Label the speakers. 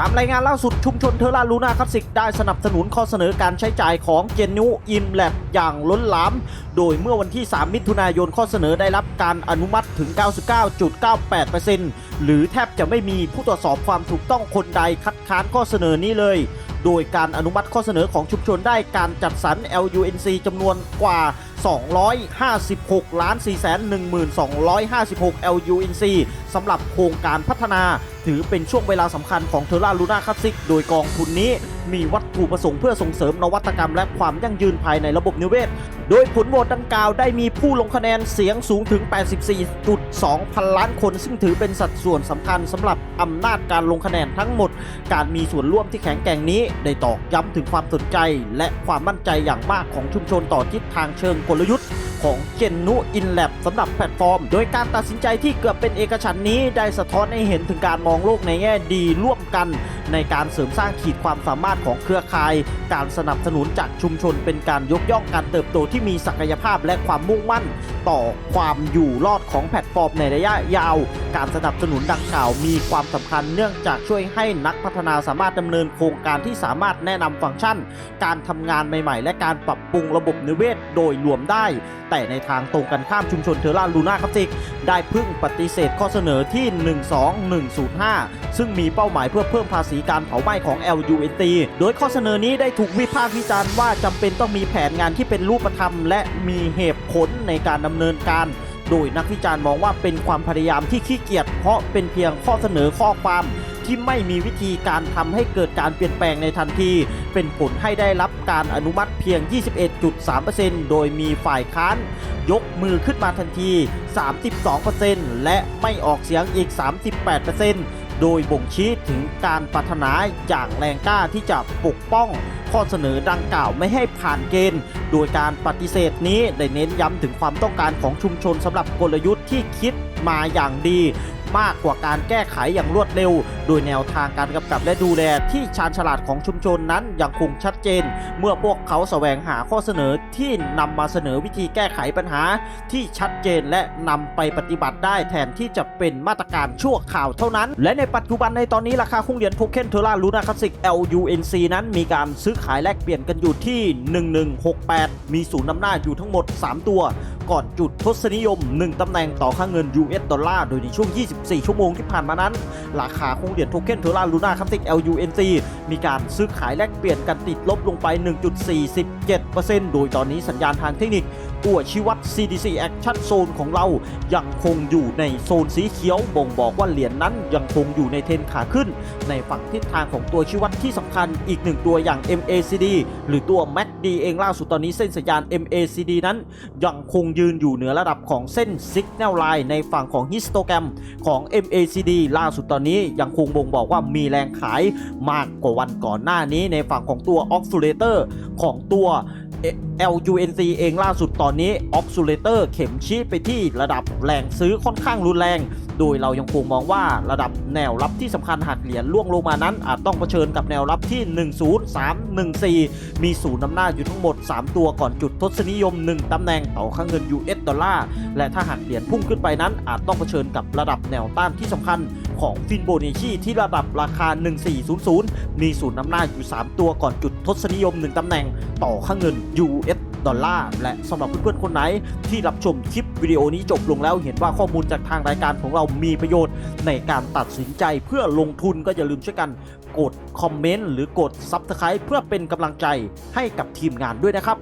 Speaker 1: ตามรายงานล่าสุดชุมชนเทอร่าลูนาคลาสสิกได้สนับสนุนข้อเสนอการใช้จ่ายของเจนนูอิมแลบอย่างล้นหลาม โดยเมื่อวันที่ 3 มิถุนายนข้อเสนอได้รับการอนุมัติถึง 99.98%หรือแทบจะไม่มีผู้ตรวจสอบความถูกต้องคนใดคัดค้านข้อเสนอนี้เลย โดยการอนุมัติข้อเสนอของชุมชนได้การจัดสรร LUNC จำนวนกว่า 256 ล้าน 4 1,256 LUNC สำหรับโครงการพัฒนา ถือเป็นช่วงเวลาสำคัญของเทอร่าลูน่าคลาสสิก โดยกองทุนนี้ มีวัตถุประสงค์เพื่อส่งเสริมนวัตกรรมและความยั่งยืนภายในระบบนิเวศ โดยผลโหวตดังกล่าวได้มีผู้ลงคะแนนเสียงสูงถึง 84.2 พันล้านคน ซึ่งถือเป็นสัดส่วนสำคัญสำหรับอำนาจการลงคะแนนทั้งหมด การมีส่วนร่วมที่แข็งแกร่งนี้ ได้ตอกย้ำถึงความสนใจ และความมั่นใจอย่างมากของชุมชนต่อทิศทางเชิงกลยุทธ์ของเจนนุอินแลบสำหรับแพลตฟอร์ม โดยการตัดสินใจที่เกือบเป็นเอกฉันนี้ ได้สะท้อนให้เห็นถึงการมองโลกในแง่ดีร่วมกัน ในการเสริมสร้างขีดความสามารถของเครือข่าย การสนับสนุนจากชุมชนเป็นการยกย่องการเติบโตที่มีศักยภาพและความมุ่งมั่น ต่อความอยู่รอดของแพลตฟอร์มในระยะยาว การสนับสนุนดังกล่าวมีความสำคัญเนื่องจากช่วยให้นักพัฒนาสามารถดำเนินโครงการที่สามารถแนะนำฟังก์ชัน การทำงานใหม่ ๆ และการปรับปรุงระบบนิเวศโดยรวมได้ แต่ในทางตรงกันข้ามชุมชนเทอร่าลูน่าครับซิกได้พึ่งปฏิเสธข้อเสนอที่ 12105 ซึ่งมีเป้าหมายเพื่อเพิ่มภาษีการเผาไหม้ของ LUNT โดยข้อเสนอนี้ได้ถูกวิพากษ์วิจารณ์ว่าจำเป็นต้องมีแผนงานที่เป็นรูปธรรม และมีเหตุผลในการดำเนินการ โดยนักวิจารณ์มองว่าเป็นความพยายามที่ขี้เกียจเพราะเป็นเพียงข้อเสนอข้อความที่ไม่มีวิธีการทำให้เกิดการเปลี่ยนแปลงในทันที เป็นผลให้ได้รับการอนุมัติเพียง 21.3%โดยมีฝ่ายค้าน ยกมือขึ้นมาทันที 32%และไม่ออกเสียงอีก 38% โดยบ่งชี้ถึงการปรารถนาจากแรงกล้าที่จะปกป้อง ข้อเสนอดังกล่าวไม่ให้ผ่านเกณฑ์ โดยการปฏิเสธนี้ได้เน้นย้ำถึงความต้องการของชุมชนสำหรับกลยุทธ์ที่คิดมาอย่างดี มากกว่าการแก้ไขอย่างรวดเร็ว โดยแนวทางการกำกับและดูแลที่ชาญฉลาดของชุมชนนั้นยังคงชัดเจน เมื่อพวกเขาแสวงหาข้อเสนอที่นำมาเสนอวิธีแก้ไขปัญหา ที่ชัดเจนและนำไปปฏิบัติได้แทนที่จะเป็นมาตรการชั่วข่าวเท่านั้น และในปัจจุบันในตอนนี้ราคาคุ้งเหรียญโทเค็นเทอร่าลูนาคลาสิก LUNC นั้นมีการซื้อขายแลกเปลี่ยนกันอยู่ที่ 1168 มีศูนย์นำหน้าอยู่ทั้งหมด 3 ตัว ก่อนจุดทศนิยม 1ตำแหน่งต่อค่าเงิน US ดอลลาร์โดยในช่วง24 ชั่วโมงที่ผ่านมานั้น ราคาคงเหรียญโทเค็นเทอร่าลูน่าคลาสสิก LUNC มีการซื้อขายแลกเปลี่ยนกันติดลบลงไป 1.47%โดยตอนนี้สัญญาณทางเทคนิคตัวชี้วัด CDC Action Zone ของเรายังคงอยู่ในโซนสีเขียวบ่งบอกว่าเหรียญนั้นยังคงอยู่ในเทรนขาขึ้น ในฝั่งทิศทางของตัวชี้วัดที่สำคัญอีกหนึ่งตัวอย่าง MACD หรือตัว MACD เองล่าสุดตอนนี้เส้นสัญญาณ MACD นั้นยังคงยืนอยู่เหนือระดับของเส้น Signal Line ในฝั่งของฮิสโตแกรมของ MACD ล่าสุดตอนนี้ยังคงบ่งบอกว่ามีแรงขายมากกว่าวันก่อนหน้านี้ในฝั่งของตัว Oscillator ของตัว LUNC เองล่าสุดตอนนี้ Oscillator เข็มชี้ไปที่ระดับแรงซื้อค่อนข้างรุนแรง โดยเรายังคงมองว่าระดับแนวรับที่สำคัญหากเหรียญล่วงลงมานั้น อาจต้องเผชิญกับแนวรับที่ 10314 มีศูนย์นำหน้าอยู่ทั้งหมด 3 ตัวก่อนจุดทศนิยม 1ตำแหน่งต่อค่าเงิน US ดอลลาร์และถ้าหากเหรียญพุ่งขึ้นไปนั้นอาจต้องเผชิญกับระดับแนวต้านที่สำคัญ ของฟินโบนัชชีที่ระดับราคา 1400 มีศูนย์นำหน้าอยู่ 3 ตัวก่อนจุดทศนิยม 1ตำแหน่งต่อค่าเงิน US ดอลลาร์และสำหรับเพื่อนๆคนไหน ที่รับชมคลิปวิดีโอนี้จบลงแล้วเห็นว่าข้อมูลจากทางรายการของเรามีประโยชน์ ในการตัดสินใจเพื่อลงทุนก็อย่าลืมช่วยกัน กดคอมเมนต์หรือกด Subscribe เพื่อเป็นกำลังใจให้กับทีมงานด้วยนะครับ